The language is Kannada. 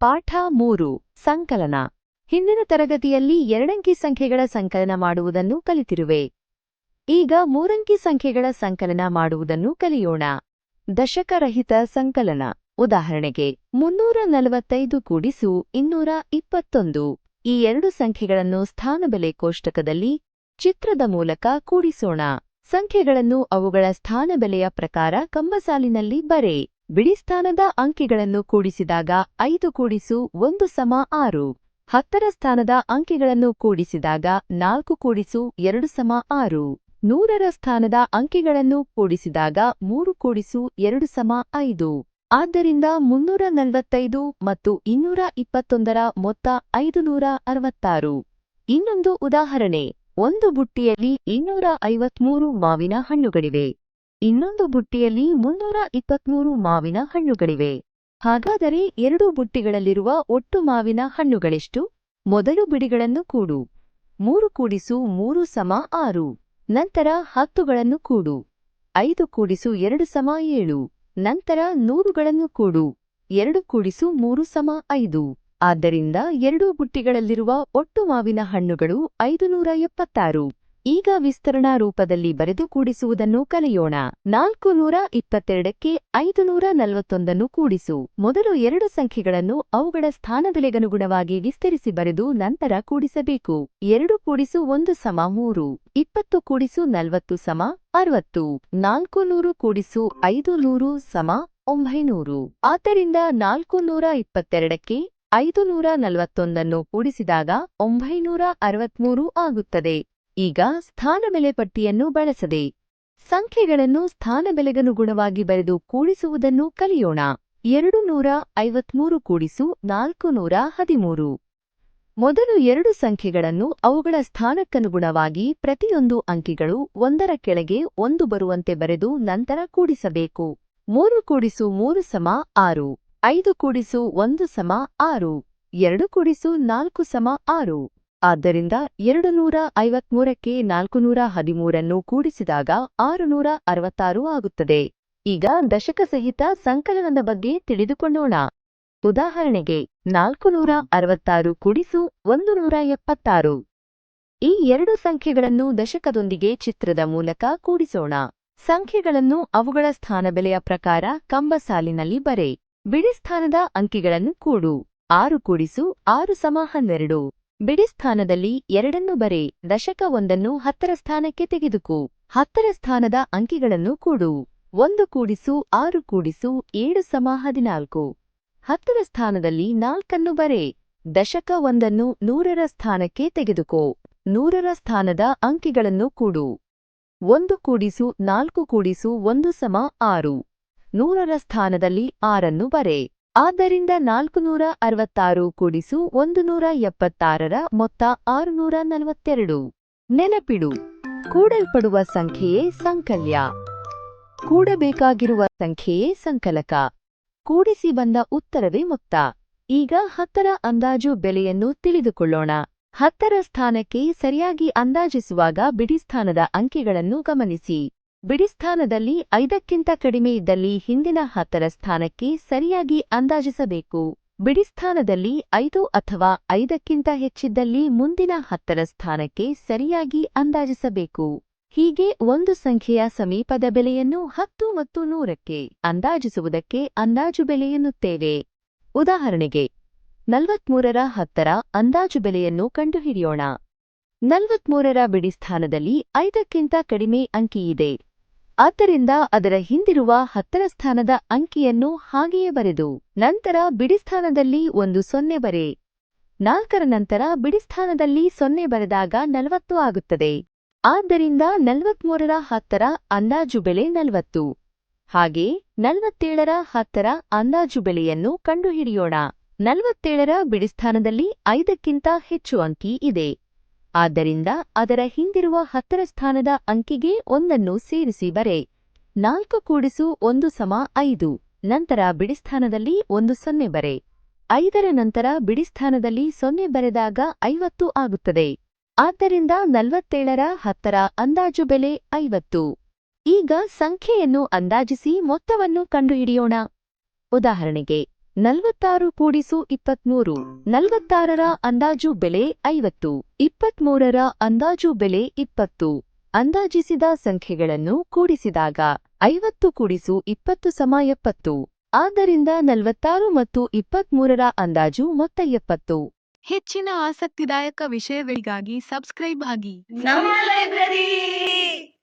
ಪಾಠ ಮೂರು, ಸಂಕಲನ. ಹಿಂದಿನ ತರಗತಿಯಲ್ಲಿ ಎರಡಂಕಿ ಸಂಖ್ಯೆಗಳ ಸಂಕಲನ ಮಾಡುವುದನ್ನು ಕಲಿತಿರುವೆ. ಈಗ ಮೂರಂಕಿ ಸಂಖ್ಯೆಗಳ ಸಂಕಲನ ಮಾಡುವುದನ್ನು ಕಲಿಯೋಣ. ದಶಕರಹಿತ ಸಂಕಲನ. ಉದಾಹರಣೆಗೆ, ಮುನ್ನೂರ ನಲವತ್ತೈದು ಕೂಡಿಸು ಇನ್ನೂರ ಇಪ್ಪತ್ತೊಂದು. ಈ ಎರಡು ಸಂಖ್ಯೆಗಳನ್ನು ಸ್ಥಾನಬೆಲೆ ಕೋಷ್ಟಕದಲ್ಲಿ, ಚಿತ್ರದ ಮೂಲಕ ಕೂಡಿಸೋಣ. ಸಂಖ್ಯೆಗಳನ್ನು ಅವುಗಳ ಸ್ಥಾನಬೆಲೆಯ ಪ್ರಕಾರ ಕಂಬಸಾಲಿನಲ್ಲಿ ಬರೆ. ಬಿಡಿಸ್ಥಾನದ ಅಂಕಿಗಳನ್ನು ಕೂಡಿಸಿದಾಗ ಐದು ಕೂಡಿಸು ಒಂದು ಸಮ ಆರು. ಹತ್ತರ ಸ್ಥಾನದ ಅಂಕಿಗಳನ್ನು ಕೂಡಿಸಿದಾಗ ನಾಲ್ಕು ಕೂಡಿಸು ಎರಡು ಸಮ ಆರು. ನೂರರ ಸ್ಥಾನದ ಅಂಕಿಗಳನ್ನು ಕೂಡಿಸಿದಾಗ ಮೂರು ಕೂಡಿಸು ಎರಡು ಸಮ ಐದು. ಆದ್ದರಿಂದ ಮುನ್ನೂರ ನಲವತ್ತೈದು ಮತ್ತು ಇನ್ನೂರ ಇಪ್ಪತ್ತೊಂದರ ಮೊತ್ತ ಐದು ನೂರ ಅರವತ್ತಾರು. ಇನ್ನೊಂದು ಉದಾಹರಣೆ. ಒಂದು ಬುಟ್ಟಿಯಲ್ಲಿ ಇನ್ನೂರ ಐವತ್ಮೂರು ಮಾವಿನ ಹಣ್ಣುಗಳಿವೆ. ಇನ್ನೊಂದು ಬುಟ್ಟಿಯಲ್ಲಿ ಮುನ್ನೂರ ಇಪ್ಪತ್ಮೂರು ಮಾವಿನ ಹಣ್ಣುಗಳಿವೆ. ಹಾಗಾದರೆ ಎರಡು ಬುಟ್ಟಿಗಳಲ್ಲಿರುವ ಒಟ್ಟು ಮಾವಿನ ಹಣ್ಣುಗಳೆಷ್ಟು? ಮೊದಲು ಬಿಡಿಗಳನ್ನು ಕೂಡು. ಮೂರು ಕೂಡಿಸು ಮೂರು ಸಮ ಆರು. ನಂತರ ಹತ್ತುಗಳನ್ನು ಕೂಡು. ಐದು ಕೂಡಿಸು ಎರಡು ಸಮ ಏಳು. ನಂತರ ನೂರುಗಳನ್ನು ಕೂಡು. ಎರಡು ಕೂಡಿಸು ಮೂರು ಸಮ ಐದು. ಆದ್ದರಿಂದ ಎರಡೂ ಬುಟ್ಟಿಗಳಲ್ಲಿರುವ ಒಟ್ಟು ಮಾವಿನ ಹಣ್ಣುಗಳು ಐದು ನೂರ ಎಪ್ಪತ್ತಾರು. ಈಗ ವಿಸ್ತರಣಾ ರೂಪದಲ್ಲಿ ಬರೆದು ಕೂಡಿಸುವುದನ್ನು ಕಲಿಯೋಣ. ನಾಲ್ಕು ನೂರ ಇಪ್ಪತ್ತೆರಡಕ್ಕೆ ಐದು ನೂರ ನಲವತ್ತೊಂದನ್ನು ಕೂಡಿಸು. ಮೊದಲು ಎರಡು ಸಂಖ್ಯೆಗಳನ್ನು ಅವುಗಳ ಸ್ಥಾನಬೆಲೆಗನುಗುಣವಾಗಿ ವಿಸ್ತರಿಸಿ ಬರೆದು ನಂತರ ಕೂಡಿಸಬೇಕು. ಎರಡು ಕೂಡಿಸು ಒಂದು ಸಮ ಮೂರು. ಇಪ್ಪತ್ತು ಕೂಡಿಸು ನಲವತ್ತು ಸಮ ಅರವತ್ತು. ನಾಲ್ಕು ನೂರು ಕೂಡಿಸು ಐದು ನೂರು ಸಮ ಒಂಬೈನೂರು. ಆದ್ದರಿಂದ ನಾಲ್ಕು ನೂರ ಇಪ್ಪತ್ತೆರಡಕ್ಕೆ ಐದು ನೂರ ನಲವತ್ತೊಂದನ್ನು ಕೂಡಿಸಿದಾಗ ಒಂಬೈನೂರ ಅರವತ್ಮೂರು ಆಗುತ್ತದೆ. ಈಗ ಸ್ಥಾನಬೆಲೆ ಪಟ್ಟಿಯನ್ನು ಬಳಸದೆ ಸಂಖ್ಯೆಗಳನ್ನು ಸ್ಥಾನಬೆಲೆಗನುಗುಣವಾಗಿ ಬರೆದು ಕೂಡಿಸುವುದನ್ನು ಕಲಿಯೋಣ. ಎರಡು ನೂರ ಐವತ್ಮೂರು ಕೂಡಿಸು ನಾಲ್ಕು ನೂರ ಹದಿಮೂರು. ಮೊದಲು ಎರಡು ಸಂಖ್ಯೆಗಳನ್ನು ಅವುಗಳ ಸ್ಥಾನಕ್ಕನುಗುಣವಾಗಿ ಪ್ರತಿಯೊಂದು ಅಂಕಿಗಳು ಒಂದರ ಕೆಳಗೆ ಒಂದು ಬರುವಂತೆ ಬರೆದು ನಂತರ ಕೂಡಿಸಬೇಕು. ಮೂರು ಕೂಡಿಸು ಮೂರು ಸಮ ಆರು. ಐದು ಕೂಡಿಸು ಒಂದು ಸಮ ಆರು. ಎರಡು ಕೂಡಿಸು ನಾಲ್ಕು ಸಮ ಆರು. ಆದ್ದರಿಂದ ಎರಡು ನೂರ ಐವತ್ಮೂರಕ್ಕೆ ನಾಲ್ಕು ನೂರ ಹದಿಮೂರನ್ನು ಕೂಡಿಸಿದಾಗ ಆರು ನೂರ ಅರವತ್ತಾರು ಆಗುತ್ತದೆ. ಈಗ ದಶಕ ಸಹಿತ ಸಂಕಲನದ ಬಗ್ಗೆ ತಿಳಿದುಕೊಳ್ಳೋಣ. ಉದಾಹರಣೆಗೆ ನಾಲ್ಕು ನೂರ ಅರವತ್ತಾರು ಕೂಡಿಸು ಒಂದು ನೂರ ಎಪ್ಪತ್ತಾರು ಈ ಎರಡು ಸಂಖ್ಯೆಗಳನ್ನು ದಶಕದೊಂದಿಗೆ ಚಿತ್ರದ ಮೂಲಕ ಕೂಡಿಸೋಣ. ಸಂಖ್ಯೆಗಳನ್ನು ಅವುಗಳ ಸ್ಥಾನಬೆಲೆಯ ಪ್ರಕಾರ ಕಂಬಸಾಲಿನಲ್ಲಿ ಬರೆ. ಬಿಡಿಸ್ಥಾನದ ಅಂಕಿಗಳನ್ನು ಕೂಡು. ಆರು ಕೂಡಿಸು ಆರು ಸಮ ಹನ್ನೆರಡು. ಬಿಡಿಸ್ಥಾನದಲ್ಲಿ ಎರಡನ್ನು ಬರೆ, ದಶಕ ಒಂದನ್ನು ಹತ್ತರ ಸ್ಥಾನಕ್ಕೆ ತೆಗೆದುಕು. ಹತ್ತರ ಸ್ಥಾನದ ಅಂಕಿಗಳನ್ನು ಕೂಡು. ಒಂದು ಕೂಡಿಸು, ಆರು ಕೂಡಿಸು, ಏಳು ಸಮ ಹದಿನಾಲ್ಕು. ಹತ್ತರ ಸ್ಥಾನದಲ್ಲಿ ನಾಲ್ಕನ್ನು ಬರೆ, ದಶಕ ಒಂದನ್ನು ನೂರರ ಸ್ಥಾನಕ್ಕೆ ತೆಗೆದುಕೋ. ನೂರರ ಸ್ಥಾನದ ಅಂಕಿಗಳನ್ನು ಕೂಡು. ಒಂದು ಕೂಡಿಸು, ನಾಲ್ಕು ಕೂಡಿಸು, ಒಂದು ಸಮ ಆರು. ನೂರರ ಸ್ಥಾನದಲ್ಲಿ ಆರನ್ನು ಬರೆ. ಆದ್ದರಿಂದ ನಾಲ್ಕು ನೂರ ಅರವತ್ತಾರು ಕೂಡಿಸು ಒಂದು ನೂರ ಎಪ್ಪತ್ತಾರರ ಮೊತ್ತ ಆರುನೂರ ನಲವತ್ತೆರಡು ನೆನಪಿಡು, ಕೂಡಲ್ಪಡುವ ಸಂಖ್ಯೆಯೇ ಸಂಕಲ್ಯ. ಕೂಡಬೇಕಾಗಿರುವ ಸಂಖ್ಯೆಯೇ ಸಂಕಲಕ. ಕೂಡಿಸಿ ಬಂದ ಉತ್ತರವೇ ಮೊತ್ತ. ಈಗ ಹತ್ತರ ಅಂದಾಜು ಬೆಲೆಯನ್ನು ತಿಳಿದುಕೊಳ್ಳೋಣ. ಹತ್ತರ ಸ್ಥಾನಕ್ಕೆ ಸರಿಯಾಗಿ ಅಂದಾಜಿಸುವಾಗ ಬಿಡಿಸ್ಥಾನದ ಅಂಕಿಗಳನ್ನು ಗಮನಿಸಿ. ಬಿಡಿಸ್ಥಾನದಲ್ಲಿ ಐದಕ್ಕಿಂತ ಕಡಿಮೆ ಇದ್ದಲ್ಲಿ ಹಿಂದಿನ ಹತ್ತರ ಸ್ಥಾನಕ್ಕೆ ಸರಿಯಾಗಿ ಅಂದಾಜಿಸಬೇಕು. ಬಿಡಿಸ್ಥಾನದಲ್ಲಿ ಐದು ಅಥವಾ ಐದಕ್ಕಿಂತ ಹೆಚ್ಚಿದ್ದಲ್ಲಿ ಮುಂದಿನ ಹತ್ತರ ಸ್ಥಾನಕ್ಕೆ ಸರಿಯಾಗಿ ಅಂದಾಜಿಸಬೇಕು. ಹೀಗೆ ಒಂದು ಸಂಖ್ಯೆಯ ಸಮೀಪದ ಬೆಲೆಯನ್ನು ಹತ್ತು ಮತ್ತು ನೂರಕ್ಕೆ ಅಂದಾಜಿಸುವುದಕ್ಕೆ ಅಂದಾಜು ಬೆಲೆ ಎನ್ನುತ್ತೇವೆ ಉದಾಹರಣೆಗೆ, ನಲವತ್ಮೂರರ ಹತ್ತರ ಅಂದಾಜು ಬೆಲೆಯನ್ನು ಕಂಡುಹಿಡಿಯೋಣ. ನಲವತ್ಮೂರರ ಬಿಡಿಸ್ಥಾನದಲ್ಲಿ ಐದಕ್ಕಿಂತ ಕಡಿಮೆ ಅಂಕಿಯಿದೆ ಆದ್ದರಿಂದ ಅದರ ಹಿಂದಿರುವ ಹತ್ತರ ಸ್ಥಾನದ ಅಂಕಿಯನ್ನು ಹಾಗೆಯೇ ಬರೆದು ನಂತರ ಬಿಡಿಸ್ಥಾನದಲ್ಲಿ ಒಂದು ಸೊನ್ನೆ ಬರೆ. ನಾಲ್ಕರ ನಂತರ ಬಿಡಿಸ್ಥಾನದಲ್ಲಿ ಸೊನ್ನೆ ಬರೆದಾಗ ನಲವತ್ತು ಆಗುತ್ತದೆ. ಆದ್ದರಿಂದ ನಲವತ್ಮೂರರ ಹತ್ತರ ಅಂದಾಜು ಬೆಲೆ ನಲವತ್ತು. ಹಾಗೆ ನಲವತ್ತೇಳರ ಹತ್ತರ ಅಂದಾಜು ಬೆಲೆಯನ್ನು ಕಂಡುಹಿಡಿಯೋಣ. ನಲವತ್ತೇಳರ ಬಿಡಿಸ್ಥಾನದಲ್ಲಿ ಐದಕ್ಕಿಂತ ಹೆಚ್ಚು ಅಂಕಿ ಇದೆ. ಆದ್ದರಿಂದ ಅದರ ಹಿಂದಿರುವ ಹತ್ತರ ಸ್ಥಾನದ ಅಂಕಿಗೆ ಒಂದನ್ನು ಸೇರಿಸಿ ಬರೆ. ನಾಲ್ಕು ಕೂಡಿಸು ಒಂದು ಸಮ ಐದು. ನಂತರ ಬಿಡಿಸ್ಥಾನದಲ್ಲಿ ಒಂದು ಸೊನ್ನೆ ಬರೆ. ಐದರ ನಂತರ ಬಿಡಿಸ್ಥಾನದಲ್ಲಿ ಸೊನ್ನೆ ಬರೆದಾಗ ಐವತ್ತು ಆಗುತ್ತದೆ. ಆದ್ದರಿಂದ ನಲವತ್ತೇಳರ ಹತ್ತರ ಅಂದಾಜು ಬೆಲೆ ಐವತ್ತು. ಈಗ ಸಂಖ್ಯೆಯನ್ನು ಅಂದಾಜಿಸಿ ಮೊತ್ತವನ್ನು ಕಂಡುಹಿಡಿಯೋಣ. ಉದಾಹರಣೆಗೆ ನಲವತ್ತಾರು ಕೂಡಿಸು ಇಪ್ಪತ್ಮೂರು ನಲವತ್ತಾರರ ಅಂದಾಜು ಬೆಲೆ ಐವತ್ತು ಇಪ್ಪತ್ಮೂರರ ಅಂದಾಜು ಬೆಲೆ ಇಪ್ಪತ್ತು. ಅಂದಾಜಿಸಿದ ಸಂಖ್ಯೆಗಳನ್ನು ಕೂಡಿಸಿದಾಗ ಐವತ್ತು ಕೂಡಿಸು ಇಪ್ಪತ್ತು ಸಮ ಎಪ್ಪತ್ತು. ಆದ್ದರಿಂದ ನಲವತ್ತಾರು ಮತ್ತು ಇಪ್ಪತ್ಮೂರರ ಅಂದಾಜು ಮೊತ್ತ ಎಪ್ಪತ್ತು. ಹೆಚ್ಚಿನ ಆಸಕ್ತಿದಾಯಕ ವಿಷಯಗಳಿಗಾಗಿ ಸಬ್ಸ್ಕ್ರೈಬ್ ಆಗಿ. ನಮ್ಮ ಲೈಬ್ರರಿ!